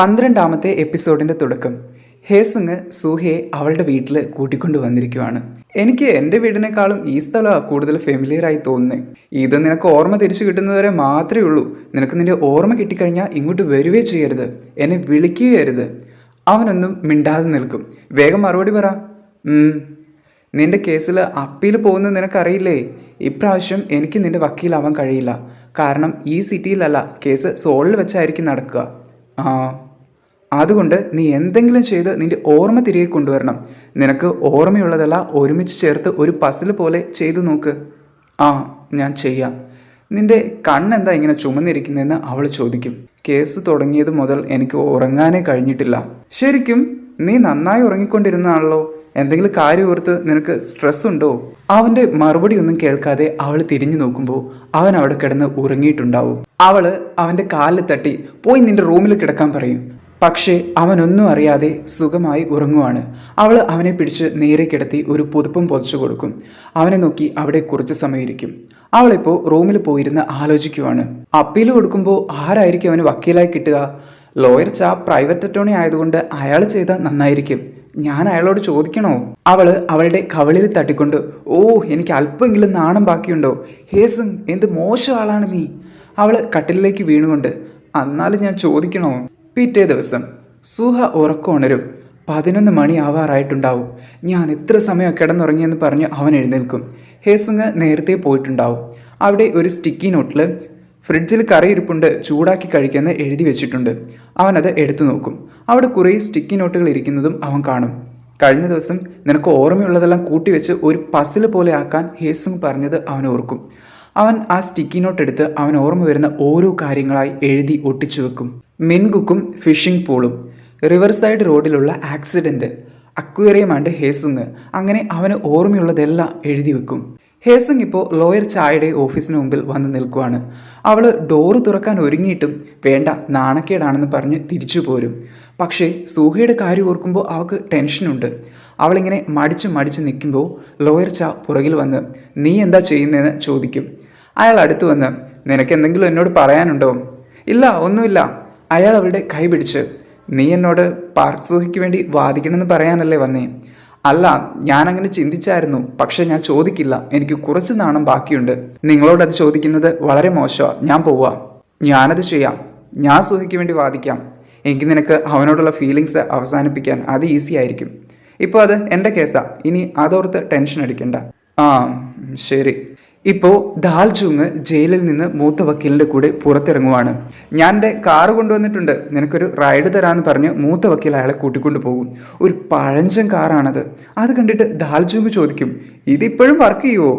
പന്ത്രണ്ടാമത്തെ എപ്പിസോഡിന്റെ തുടക്കം. ഹേസുങ് സൂഹയെ അവളുടെ വീട്ടിൽ കൂട്ടിക്കൊണ്ടു വന്നിരിക്കുവാണ്. എനിക്ക് എന്റെ വീടിനേക്കാളും ഈ സ്ഥലം കൂടുതൽ ഫെമിലിയർ ആയി തോന്നുന്നത് ഇത് നിനക്ക് ഓർമ്മ തിരിച്ചു കിട്ടുന്നതുവരെ മാത്രമേ ഉള്ളൂ. നിനക്ക് നിന്റെ ഓർമ്മ കിട്ടിക്കഴിഞ്ഞാൽ ഇങ്ങോട്ട് വരുവേ ചെയ്യരുത്. എന്നെ വിളിക്കുകയരുത് അവനൊന്നും മിണ്ടാതെ നിൽക്കും. വേഗം മറുപടി പറ. നിന്റെ കേസിൽ അപ്പീൽ പോകുന്നത് നിനക്കറിയില്ലേ? ഇപ്രാവശ്യം എനിക്ക് നിന്റെ വക്കീലാവാൻ കഴിയില്ല. കാരണം ഈ സിറ്റിയിലല്ല കേസ് സോളിൽ വെച്ചായിരിക്കും നടക്കുക. ആ. അതുകൊണ്ട് നീ എന്തെങ്കിലും ചെയ്ത് നിന്റെ ഓർമ്മ തിരികെ കൊണ്ടുവരണം. നിനക്ക് ഓർമ്മയുള്ളതല്ല ഒരുമിച്ച് ചേർത്ത് ഒരു പസിൽ പോലെ ചെയ്തു നോക്ക്. ആ ഞാൻ ചെയ്യാം. നിന്റെ കണ്ണെന്താ ഇങ്ങനെ ചുമന്നിരിക്കുന്നതെന്ന് അവൾ ചോദിക്കും. കേസ് തുടങ്ങിയത് മുതൽ എനിക്ക് ഉറങ്ങാനേ കഴിഞ്ഞിട്ടില്ല. ശരിക്കും നീ നന്നായി ഉറങ്ങിക്കൊണ്ടിരുന്നാണല്ലോ എന്തെങ്കിലും കാര്യം ഓർത്ത് നിനക്ക് സ്ട്രെസ് ഉണ്ടോ? അവന്റെ മറുപടി ഒന്നും കേൾക്കാതെ അവൾ തിരിഞ്ഞു നോക്കുമ്പോൾ അവൻ അവിടെ കിടന്ന് ഉറങ്ങിയിട്ടുണ്ടാവും. അവൾ അവന്റെ കാലിൽ തട്ടി പോയി നിന്റെ റൂമിൽ കിടക്കാൻ പറയും. പക്ഷേ അവനൊന്നും അറിയാതെ സുഖമായി ഉറങ്ങുവാണ്. അവൾ അവനെ പിടിച്ച് നേരെ കിടത്തി ഒരു പുതുപ്പും പൊതിച്ചു കൊടുക്കും. അവനെ നോക്കി അവിടെ കുറച്ച് സമയം ഇരിക്കും അവളിപ്പോൾ റൂമിൽ പോയിരുന്ന് ആലോചിക്കുവാണ്. അപ്പീൽ കൊടുക്കുമ്പോൾ ആരായിരിക്കും അവന് വക്കീലായി കിട്ടുക? ലോയർ ചാ പ്രൈവറ്റ് അറ്റോണി ആയതുകൊണ്ട് അയാൾ ചെയ്താൽ നന്നായിരിക്കും. ഞാൻ അയാളോട് ചോദിക്കണോ? അവൾ അവളുടെ കവളിൽ തട്ടിക്കൊണ്ട് ഓ എനിക്ക് അല്പമെങ്കിലും നാണം ബാക്കിയുണ്ടോ? ഹേസും എന്ത് മോശം ആളാണ് നീ? അവൾ കട്ടിലിലേക്ക് വീണുകൊണ്ട് എന്നാലും ഞാൻ ചോദിക്കണോ? പിറ്റേ ദിവസം സുഹ ഉറക്കമുണരും പതിനൊന്ന് മണി ആവാറായിട്ടുണ്ടാവും. ഞാൻ എത്ര സമയം കിടന്നുറങ്ങിയെന്ന് പറഞ്ഞ് അവൻ എഴുന്നേൽക്കും. ഹേസുങ് നേരത്തെ പോയിട്ടുണ്ടാവും. അവിടെ ഒരു സ്റ്റിക്കി നോട്ടിൽ ഫ്രിഡ്ജിൽ കറിയിരിപ്പുണ്ട് ചൂടാക്കി കഴിക്കുന്ന എഴുതി വെച്ചിട്ടുണ്ട്. അവനത് എടുത്തു നോക്കും. അവിടെ കുറേ സ്റ്റിക്കി നോട്ടുകൾ ഇരിക്കുന്നതും അവൻ കാണും. കഴിഞ്ഞ ദിവസം നിനക്ക് ഓർമ്മയുള്ളതെല്ലാം കൂട്ടിവെച്ച് ഒരു പസിൽ പോലെ ആക്കാൻ ഹേസുങ് പറഞ്ഞത് അവൻ ഓർക്കും. അവൻ ആ സ്റ്റിക്കി നോട്ട് എടുത്ത് അവൻ ഓർമ്മ വരുന്ന ഓരോ കാര്യങ്ങളായി എഴുതി ഒട്ടിച്ചു വെക്കും. മിൻകുക്കും ഫിഷിംഗ് പൂളും. റിവർ സൈഡ് റോഡിലുള്ള ആക്സിഡന്റ് അക്വേറിയമാണ്ട് ഹേസുങ്. അങ്ങനെ അവന് ഓർമ്മയുള്ളതെല്ലാം എഴുതി വെക്കും. ഹേസങ് ഇപ്പോൾ ലോയർ ചായയുടെ ഓഫീസിന് മുമ്പിൽ വന്ന് നിൽക്കുവാണ്. അവൾ ഡോറ് തുറക്കാൻ ഒരുങ്ങിയിട്ടും വേണ്ട നാണക്കേടാണെന്ന് പറഞ്ഞ് തിരിച്ചു പോരും പക്ഷേ സൂഹയുടെ കാര്യം ഓർക്കുമ്പോൾ അവൾക്ക് ടെൻഷനുണ്ട്. അവളിങ്ങനെ മടിച്ച് മടിച്ച് നിൽക്കുമ്പോൾ ലോയർ ചാ പുറകിൽ വന്ന് നീ എന്താ ചെയ്യുന്നതെന്ന് ചോദിക്കും. അയാൾ അടുത്ത് വന്ന് നിനക്ക് എന്തെങ്കിലും എന്നോട് പറയാനുണ്ടോ? ഇല്ല ഒന്നുമില്ല. അയാൾ അവളുടെ കൈ പിടിച്ച് നീ എന്നോട് പാർക്ക് സൂഹിക്ക് വേണ്ടി വാദിക്കണമെന്ന് പറയാനല്ലേ വന്നേ? അല്ല ഞാൻ അങ്ങനെ ചിന്തിച്ചായിരുന്നു. പക്ഷെ ഞാൻ ചോദിക്കില്ല. എനിക്ക് കുറച്ച് നാണം ബാക്കിയുണ്ട്. നിങ്ങളോടത് ചോദിക്കുന്നത് വളരെ മോശമാണ് ഞാൻ പോവാ. ഞാനത് ചെയ്യാം. ഞാൻ സൂഹിക്ക് വേണ്ടി വാദിക്കാം. എനിക്ക് നിനക്ക് അവനോടുള്ള ഫീലിങ്സ് അവസാനിപ്പിക്കാൻ അത് ഈസി ആയിരിക്കും. ഇപ്പോൾ അത് എന്റെ കേസാ ഇനി അതോർത്ത് ടെൻഷൻ അടിക്കണ്ട. ആ ശരി. ഇപ്പോൾ ദാൽജുങ് ജയിലിൽ നിന്ന് മൂത്ത വക്കീലിന്റെ കൂടെ പുറത്തിറങ്ങുവാണ്. ഞാൻ എന്റെ കാറ് കൊണ്ടുവന്നിട്ടുണ്ട്. നിനക്കൊരു റൈഡ് തരാമെന്ന് പറഞ്ഞ് മൂത്ത വക്കീൽ അയാളെ കൂട്ടിക്കൊണ്ടു പോകും. ഒരു പഴഞ്ചൻ കാറാണത് അത് കണ്ടിട്ട് ദാൽജുങ് ചോദിക്കും ഇതിപ്പോഴും വർക്ക് ചെയ്യുമോ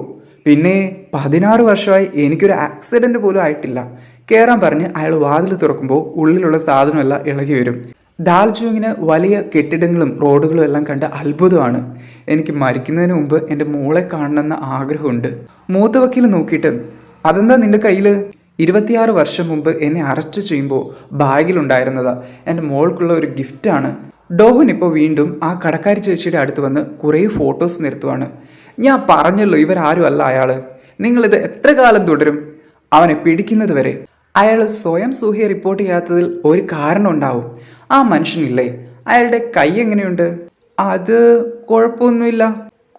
പിന്നെ പതിനാറ് വർഷമായി എനിക്കൊരു ആക്സിഡന്റ് പോലും ആയിട്ടില്ല. കയറാൻ പറഞ്ഞ് അയാൾ വാതിൽ തുറക്കുമ്പോൾ ഉള്ളിലുള്ള സാധനമെല്ലാം ഇളകി വരും. ദാൽജുങ്ങിന് വലിയ കെട്ടിടങ്ങളും റോഡുകളും എല്ലാം കണ്ട് അത്ഭുതമാണ്. എനിക്ക് മരിക്കുന്നതിന് മുമ്പ് എന്റെ മോളെ കാണണമെന്ന ആഗ്രഹമുണ്ട്. മൂത്ത വക്കീൽ നോക്കിയിട്ട് അതെന്താ നിന്റെ കയ്യിൽ ഇരുപത്തിയാറ് വർഷം മുമ്പ് എന്നെ അറസ്റ്റ് ചെയ്യുമ്പോൾ ബാഗിലുണ്ടായിരുന്നതാ. എന്റെ മോൾക്കുള്ള ഒരു ഗിഫ്റ്റാണ്. ഡോഹുൻ ഇപ്പോൾ വീണ്ടും ആ കടക്കാരി ചേച്ചിയുടെ അടുത്ത് വന്ന് കുറേ ഫോട്ടോസ് നിർത്തുവാണ് ഞാൻ പറഞ്ഞല്ലോ ഇവരാരും അല്ല അയാൾ നിങ്ങളിത് എത്ര കാലം തുടരും? അവനെ പിടിക്കുന്നത് വരെ. അയാൾ സ്വയം സൂഹിയെ റിപ്പോർട്ട് ചെയ്യാത്തതിൽ ഒരു കാരണം ഉണ്ടാവും. ആ മനുഷ്യനില്ലേ? അയാളുടെ കൈ എങ്ങനെയുണ്ട്? അത് കുഴപ്പമൊന്നുമില്ല.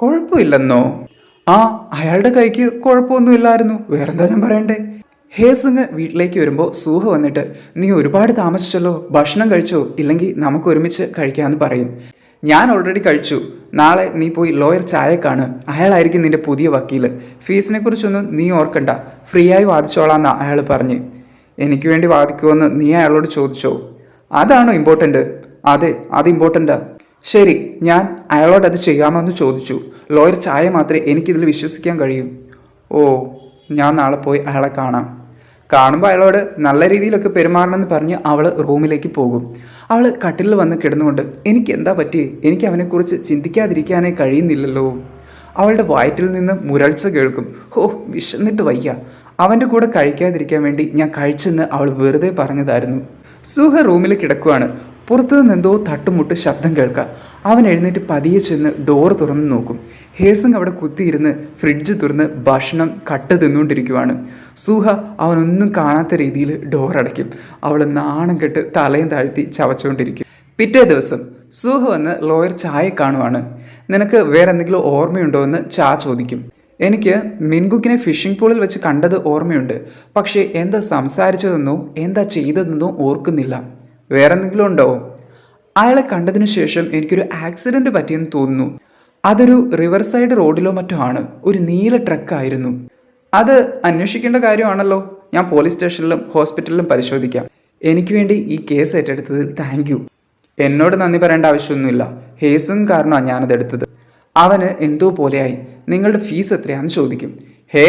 കുഴപ്പമില്ലെന്നോ? ആ അയാളുടെ കൈക്ക് കുഴപ്പമൊന്നുമില്ലായിരുന്നു. വേറെന്താ ഞാൻ പറയണ്ടേ? ഹേസിങ് വീട്ടിലേക്ക് വരുമ്പോൾ സൂഹ വന്നിട്ട് നീ ഒരുപാട് താമസിച്ചല്ലോ? ഭക്ഷണം കഴിച്ചോ? ഇല്ലെങ്കിൽ നമുക്ക് ഒരുമിച്ച് കഴിക്കാമെന്ന് പറയും. ഞാൻ ഓൾറെഡി കഴിച്ചു. നാളെ നീ പോയി ലോയർ ചായക്കാണ് കാണ്. അയാളായിരിക്കും നിന്റെ പുതിയ വക്കീൽ ഫീസിനെ കുറിച്ചൊന്നും നീ ഓർക്കണ്ട. ഫ്രീ ആയി വാദിച്ചോളാന്നാ അയാൾ പറഞ്ഞ്. എനിക്ക് വേണ്ടി വാദിക്കുമെന്ന് നീ അയാളോട് ചോദിച്ചോ? അതാണോ ഇമ്പോർട്ടന്റ് അതെ അത് ഇമ്പോർട്ടന്റാ ശരി ഞാൻ അയാളോട് അത് ചെയ്യാമെന്ന് ചോദിച്ചു. ലോയർ ചായ മാത്രമേ എനിക്കിതിൽ വിശ്വസിക്കാൻ കഴിയൂ. ഓ ഞാൻ നാളെ പോയി അയാളെ കാണാം. കാണുമ്പോൾ അയാളോട് നല്ല രീതിയിലൊക്കെ പെരുമാറണമെന്ന് പറഞ്ഞ് അവൾ റൂമിലേക്ക് പോകും. അവൾ കട്ടിലിൽ വന്ന് കിടന്നുകൊണ്ട് എനിക്ക് എന്താ പറ്റി? എനിക്ക് അവനെക്കുറിച്ച് ചിന്തിക്കാതിരിക്കാനേ കഴിയുന്നില്ലല്ലോ. അവളുടെ വയറ്റിൽ നിന്ന് മുരൾച്ച കേൾക്കും. ഓ വിശന്നിട്ട് വയ്യ. അവന്റെ കൂടെ കഴിക്കാതിരിക്കാൻ വേണ്ടി ഞാൻ കഴിച്ചെന്ന് അവൾ വെറുതെ പറഞ്ഞതായിരുന്നു. സുഹ റൂമിൽ കിടക്കുവാണ്. പുറത്തു നിന്ന് എന്തോ തട്ടുമുട്ട് ശബ്ദം കേൾക്കാം. അവൻ എഴുന്നേറ്റ് പതിയെ ചെന്ന് ഡോർ തുറന്ന് നോക്കും. ഹേസങ് അവിടെ കുത്തിയിരുന്ന് ഫ്രിഡ്ജ് തുറന്ന് ഭക്ഷണം കട്ട് തിന്നുകൊണ്ടിരിക്കുവാണ്. സുഹ അവനൊന്നും കാണാത്ത രീതിയിൽ ഡോർ അടയ്ക്കും. അവൾ നാണം കെട്ട് തലയും താഴ്ത്തി ചവച്ചുകൊണ്ടിരിക്കും. പിറ്റേ ദിവസം സൂഹ വന്ന് ലോയർ ചായ കാണുവാണ്. നിനക്ക് വേറെ എന്തെങ്കിലും ഓർമ്മയുണ്ടോ എന്ന് ചാ ചോദിക്കും. എനിക്ക് മിൻകുക്കിനെ ഫിഷിംഗ് പൂളിൽ വെച്ച് കണ്ടത് ഓർമ്മയുണ്ട്. പക്ഷേ എന്താ സംസാരിച്ചതെന്നോ എന്താ ചെയ്തതെന്നോ ഓർക്കുന്നില്ല. വേറെ എന്തെങ്കിലും ഉണ്ടോ? അയാളെ കണ്ടതിനു ശേഷം എനിക്കൊരു ആക്സിഡന്റ് പറ്റിയെന്ന് തോന്നുന്നു. അതൊരു റിവർ സൈഡ് റോഡിലോ മറ്റോ ആണ്. ഒരു നീല ട്രക്കായിരുന്നു അത് അന്വേഷിക്കേണ്ട കാര്യമാണല്ലോ. ഞാൻ പോലീസ് സ്റ്റേഷനിലും ഹോസ്പിറ്റലിലും പരിശോധിക്കാം. എനിക്ക് വേണ്ടി ഈ കേസ് ഏറ്റെടുത്തതിൽ താങ്ക് യു എന്നോട് നന്ദി പറയേണ്ട ആവശ്യമൊന്നുമില്ല. ഹേസും കാരണമാണ് ഞാനത് എടുത്തത്. അവന് എന്തോ പോലെയായി. നിങ്ങളുടെ ഫീസ് എത്രയാണെന്ന് ചോദിക്കും. ഹേ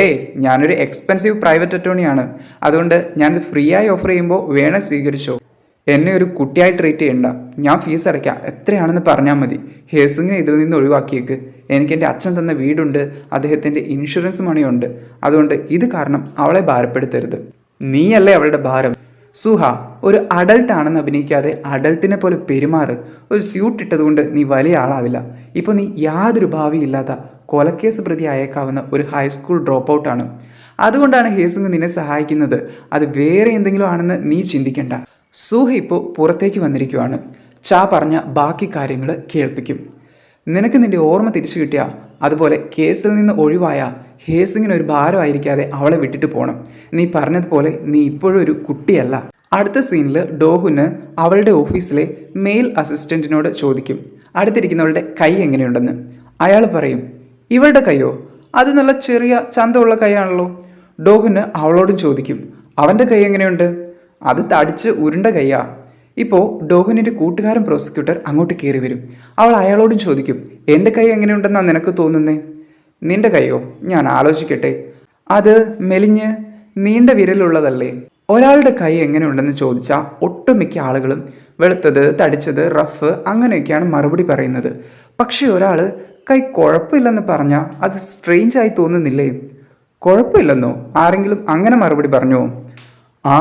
ഞാനൊരു എക്സ്പെൻസീവ് പ്രൈവറ്റ് അറ്റോണിയാണ് അതുകൊണ്ട് ഞാനിത് ഫ്രീ ആയി ഓഫർ ചെയ്യുമ്പോൾ വേണേ സ്വീകരിച്ചോ. എന്നെ ഒരു കുട്ടിയായി ട്രീറ്റ് ചെയ്യണ്ട. ഞാൻ ഫീസ് അടയ്ക്കാം. എത്രയാണെന്ന് പറഞ്ഞാൽ മതി. ഹേസിങ്ങിനെ ഇതിൽ നിന്ന് ഒഴിവാക്കിയേക്ക്. എനിക്ക് എന്റെ അച്ഛൻ തന്ന വീടുണ്ട്. അദ്ദേഹത്തിന്റെ ഇൻഷുറൻസ് മണിയുണ്ട് അതുകൊണ്ട് ഇത് കാരണം അവളെ ഭാരപ്പെടുത്തരുത്. നീയല്ലേ അവളുടെ ഭാരം. സുഹ ഒരു അഡൾട്ട് ആണെന്ന് അഭിനയിക്കാതെ അഡൾട്ടിനെ പോലെ പെരുമാറ്. ഒരു സ്യൂട്ട് ഇട്ടതുകൊണ്ട് നീ വലിയ ആളാവില്ല. ഇപ്പോൾ നീ യാതൊരു ഭാവിയില്ലാത്ത കൊലക്കേസ് പ്രതി അയക്കാവുന്ന ഒരു ഹൈസ്കൂൾ ഡ്രോപ്പ് ഔട്ടാണ് അതുകൊണ്ടാണ് ഹേസുങ് നിന്നെ സഹായിക്കുന്നത്. അത് വേറെ എന്തെങ്കിലും ആണെന്ന് നീ ചിന്തിക്കണ്ട. സൂഹ ഇപ്പോൾ പുറത്തേക്ക് വന്നിരിക്കുവാണ്. ചാ പറഞ്ഞ ബാക്കി കാര്യങ്ങൾ കേൾപ്പിക്കും. നിനക്ക് നിന്റെ ഓർമ്മ തിരിച്ചു കിട്ടിയ? അതുപോലെ കേസിൽ നിന്ന് ഒഴിവായ ഹേസിങ്ങിന് ഒരു ഭാരമായിരിക്കാതെ അവളെ വിട്ടിട്ട് പോകണം നീ പറഞ്ഞതുപോലെ നീ ഇപ്പോഴും ഒരു കുട്ടിയല്ല. അടുത്ത സീനിൽ ഡോഹുന് അവളുടെ ഓഫീസിലെ മെയിൽ അസിസ്റ്റന്റിനോട് ചോദിക്കും. അടുത്തിരിക്കുന്നവളുടെ കൈ എങ്ങനെയുണ്ടെന്ന്. അയാൾ പറയും ഇവളുടെ കൈയോ അത് നല്ല ചെറിയ ചന്തമുള്ള കൈയാണല്ലോ. ഡോഹിന് അവളോടും ചോദിക്കും അവന്റെ കൈ എങ്ങനെയുണ്ട്? അത് തടിച്ച് ഉരുണ്ട കൈയാ. ഇപ്പോൾ ഡോഹിനിന്റെ കൂട്ടുകാരൻ പ്രോസിക്യൂട്ടർ അങ്ങോട്ട് കയറി വരും. അവൾ അയാളോടും ചോദിക്കും എന്റെ കൈ എങ്ങനെയുണ്ടെന്നാണ് നിനക്ക് തോന്നുന്നേ? നിന്റെ കൈയോ? ഞാൻ ആലോചിക്കട്ടെ. അത് മെലിഞ്ഞ് നീണ്ട വിരലുള്ളതല്ലേ? ഒരാളുടെ കൈ എങ്ങനെയുണ്ടെന്ന് ചോദിച്ചാൽ ഒട്ടുമിക്ക ആളുകളും വെളുത്തത് തടിച്ചത് റഫ് അങ്ങനെയൊക്കെയാണ് മറുപടി പറയുന്നത്. പക്ഷേ ഒരാൾ കൈ കുഴപ്പമില്ലെന്ന് പറഞ്ഞാൽ അത് സ്ട്രെയിഞ്ച് ആയി തോന്നുന്നില്ലേ? കുഴപ്പമില്ലെന്നോ ആരെങ്കിലും അങ്ങനെ മറുപടി പറഞ്ഞോ? ആ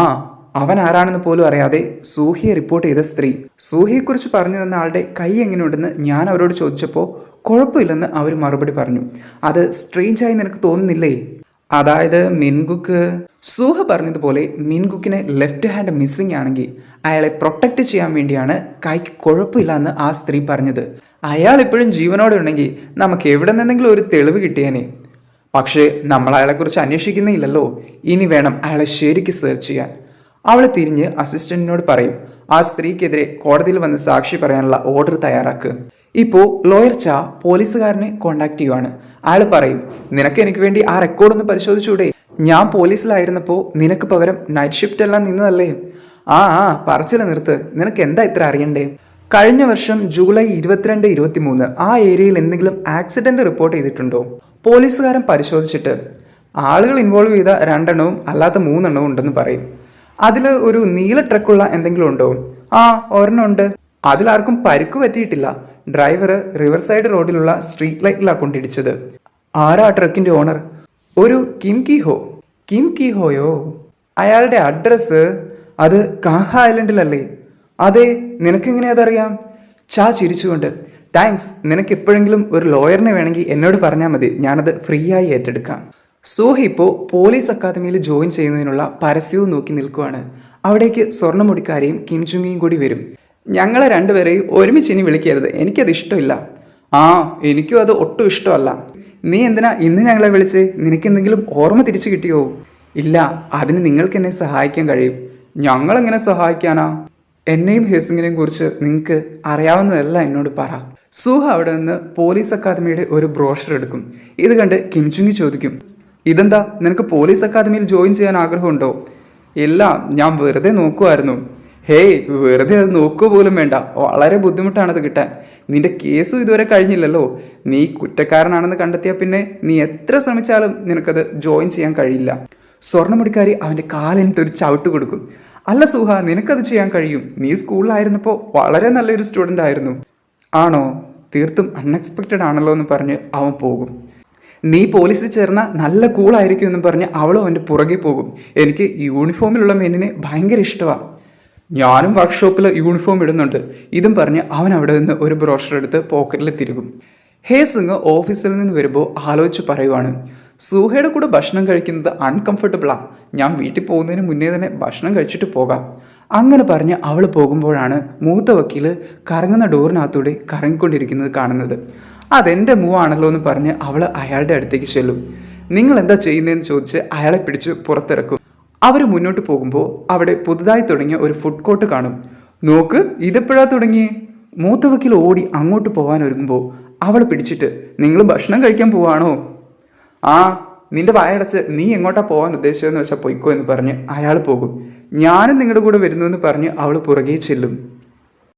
അവൻ ആരാണെന്ന് പോലും അറിയാതെ സൂഹിയെ റിപ്പോർട്ട് ചെയ്ത സ്ത്രീ. സൂഹിയെക്കുറിച്ച് പറഞ്ഞു തന്ന ആളുടെ കൈ എങ്ങനെയുണ്ടെന്ന് ഞാൻ അവരോട് ചോദിച്ചപ്പോൾ കുഴപ്പമില്ലെന്ന് അവർ മറുപടി പറഞ്ഞു. അത് സ്ട്രേഞ്ച് ആയി നിനക്ക് തോന്നുന്നില്ലേ? അതായത് മിൻഗുക്ക് സൂഹ പറഞ്ഞതുപോലെ മിൻകുക്കിന് ലെഫ്റ്റ് ഹാൻഡ് മിസ്സിംഗ് ആണെങ്കിൽ അയാളെ പ്രൊട്ടക്റ്റ് ചെയ്യാൻ വേണ്ടിയാണ് കൈക്ക് കുഴപ്പമില്ല എന്ന് ആ സ്ത്രീ പറഞ്ഞത്. അയാൾ ഇപ്പോഴും ജീവനോടെ ഉണ്ടെങ്കിൽ നമുക്ക് എവിടെ നിന്നെങ്കിലും ഒരു തെളിവ് കിട്ടിയേനെ. പക്ഷേ നമ്മൾ അയാളെക്കുറിച്ച് അന്വേഷിക്കുന്നില്ലല്ലോ. ഇനി വേണം അയാളെ ശരിക്ക് സെർച്ച് ചെയ്യാൻ. അവൾ തിരിഞ്ഞ് അസിസ്റ്റന്റിനോട് പറയും ആ സ്ത്രീക്കെതിരെ കോടതിയിൽ വന്ന് സാക്ഷി പറയാനുള്ള ഓർഡർ തയ്യാറാക്കുക ഇപ്പോൾ ലോയർ ചാ പോലീസുകാരനെ കോണ്ടാക്ട് ചെയ്യുവാണ്. അയാൾ പറയും നിനക്ക് എനിക്ക് വേണ്ടി ആ റെക്കോർഡ് ഒന്ന് പരിശോധിച്ചൂടെ? ഞാൻ പോലീസിലായിരുന്നപ്പോൾ നിനക്ക് പകരം നൈറ്റ് ഷിഫ്റ്റ് എല്ലാം നിന്നതല്ലേ? ആ ആ പറച്ചില നിർത്ത്. നിനക്ക് എന്താ ഇത്ര അറിയണ്ടേ? കഴിഞ്ഞ വർഷം ജൂലൈ ഇരുപത്തിരണ്ട് ഇരുപത്തിമൂന്ന് ആ ഏരിയയിൽ എന്തെങ്കിലും ആക്സിഡന്റ് റിപ്പോർട്ട് ചെയ്തിട്ടുണ്ടോ? പോലീസുകാരൻ പരിശോധിച്ചിട്ട് ആളുകൾ ഇൻവോൾവ് ചെയ്ത രണ്ടെണ്ണവും അല്ലാത്ത മൂന്നെണ്ണവും ഉണ്ടെന്ന് പറയും. അതിൽ ഒരു നീല ട്രക്കുള്ള എന്തെങ്കിലും ഉണ്ടോ? ആ ഒരെണ്ണം ഉണ്ട്. അതിലാർക്കും പരിക്ക് പറ്റിയിട്ടില്ല. ഡ്രൈവർ റിവർ സൈഡ് റോഡിലുള്ള സ്ട്രീറ്റ് ലൈറ്റിലാണ് കൊണ്ടിടിച്ചത്. ആരാ ട്രക്കിന്റെ ഓണർ ഒരു കിം കി ഹോ കിം കി ഹോയോ അയാളുടെ അഡ്രസ്സ് അത് കാഹ ഐലൻഡിലല്ലേ അതെ നിനക്കെങ്ങനെ അതറിയാം? ചാ ചിരിച്ചുകൊണ്ട് താങ്ക്സ് നിനക്ക് എപ്പോഴെങ്കിലും ഒരു ലോയറിനെ വേണമെങ്കിൽ എന്നോട് പറഞ്ഞാൽ മതി ഞാനത് ഫ്രീ ആയി ഏറ്റെടുക്കാം. സോഹി ഇപ്പോൾ പോലീസ് അക്കാദമിയിൽ ജോയിൻ ചെയ്യുന്നതിനുള്ള പരസ്യവും നോക്കി നിൽക്കുവാണ്. അവിടേക്ക് സ്വർണമുടിക്കാരെയും കിംചുങ്ങിയും കൂടി വരും. ഞങ്ങളെ രണ്ടുപേരെയും ഒരുമിച്ച് ഇനി വിളിക്കരുത് എനിക്കത് ഇഷ്ടമില്ല. ആ എനിക്കും അത് ഒട്ടും ഇഷ്ടമല്ല. നീ എന്തിനാ ഇന്ന് ഞങ്ങളെ വിളിച്ച്? നിനക്ക് എന്തെങ്കിലും ഓർമ്മ തിരിച്ചു കിട്ടിയോ? ഇല്ല അതിന് നിങ്ങൾക്ക് എന്നെ സഹായിക്കാൻ കഴിയും. ഞങ്ങളെങ്ങനെ സഹായിക്കാനാ? എന്നെയും ഹേസിങ്ങിനെയും കുറിച്ച് നിങ്ങൾക്ക് അറിയാവുന്നതല്ല എന്നോട് പറ. സൂഹ അവിടെ നിന്ന് പോലീസ് അക്കാദമിയുടെ ഒരു ബ്രോഷർ എടുക്കും. ഇത് കണ്ട് കിംചുങ്ങി ചോദിക്കും. ഇതെന്താ നിനക്ക് പോലീസ് അക്കാദമിയിൽ ജോയിൻ ചെയ്യാൻ ആഗ്രഹമുണ്ടോ? ഇല്ല ഞാൻ വെറുതെ നോക്കുമായിരുന്നു ഹേയ് വെറുതെ അത് നോക്കുക പോലും വേണ്ട. വളരെ ബുദ്ധിമുട്ടാണത് കിട്ടാൻ. നിന്റെ കേസും ഇതുവരെ കഴിഞ്ഞില്ലല്ലോ. നീ കുറ്റക്കാരനാണെന്ന് കണ്ടെത്തിയാൽ പിന്നെ നീ എത്ര ശ്രമിച്ചാലും നിനക്കത് ജോയിൻ ചെയ്യാൻ കഴിയില്ല. സ്വർണമുടിക്കാരി അവന്റെ കാലിനിട്ട് ഒരു ചവിട്ട് കൊടുക്കും. അല്ല സുഹ നിനക്കത് ചെയ്യാൻ കഴിയും. നീ സ്കൂളിലായിരുന്നപ്പോൾ വളരെ നല്ലൊരു സ്റ്റുഡന്റ് ആയിരുന്നു. ആണോ? തീർത്തും അൺഎക്സ്പെക്റ്റഡ് ആണല്ലോ എന്ന് പറഞ്ഞ് അവൻ പോകും. നീ പോലീസിൽ ചേർന്ന നല്ല കൂളായിരിക്കും എന്ന് പറഞ്ഞ് അവളും അവന്റെ പുറകെ പോകും. എനിക്ക് യൂണിഫോമിലുള്ള മെന്നിനെ ഭയങ്കര ഇഷ്ടമാണ് ഞാനും വർക്ക്ഷോപ്പിൽ യൂണിഫോം ഇടുന്നുണ്ട്. ഇതും പറഞ്ഞ് അവൻ അവിടെ നിന്ന് ഒരു ബ്രോഷർ എടുത്ത് പോക്കറ്റിൽ തിരുകും. ഹേസിങ് ഓഫീസിൽ നിന്ന് വരുമ്പോൾ ആലോചിച്ച് പറയുവാണ്. സൂഹയുടെ കൂടെ ഭക്ഷണം കഴിക്കുന്നത് അൺകംഫർട്ടബിളാണ് ഞാൻ വീട്ടിൽ പോകുന്നതിന് മുന്നേ തന്നെ ഭക്ഷണം കഴിച്ചിട്ട് പോകാം. അങ്ങനെ പറഞ്ഞ് അവൾ പോകുമ്പോഴാണ് മൂത്ത വക്കീൽ കറങ്ങുന്ന ഡോറിനകത്തൂടെ കറങ്ങിക്കൊണ്ടിരിക്കുന്നത് കാണുന്നത്. അതെന്റെ മൂവാണല്ലോ എന്ന് പറഞ്ഞ് അവൾ അയാളുടെ അടുത്തേക്ക് ചെല്ലും. നിങ്ങൾ എന്താ ചെയ്യുന്നതെന്ന് ചോദിച്ച് അയാളെ പിടിച്ച് പുറത്തിറക്കും. അവർ മുന്നോട്ട് പോകുമ്പോൾ അവിടെ പുതുതായി തുടങ്ങിയ ഒരു ഫുഡ് കോർട്ട് കാണും. നോക്ക് ഇതെപ്പോഴാ തുടങ്ങിയേ? മൂത്ത വക്കീൽ ഓടി അങ്ങോട്ട് പോകാൻ ഒരുങ്ങുമ്പോൾ അവൾ പിടിച്ചിട്ട് നിങ്ങൾ ഭക്ഷണം കഴിക്കാൻ പോവാണോ? ആ നിന്റെ വായടച്ച് നീ എങ്ങോട്ടാ പോകാൻ ഉദ്ദേശിച്ചതെന്ന് വെച്ചാൽ പൊയ്ക്കോ എന്ന് പറഞ്ഞ് അയാൾ പോകും. ഞാനും നിങ്ങളുടെ കൂടെ വരുന്നു എന്ന് പറഞ്ഞ് അവൾ പുറകെ ചെല്ലും.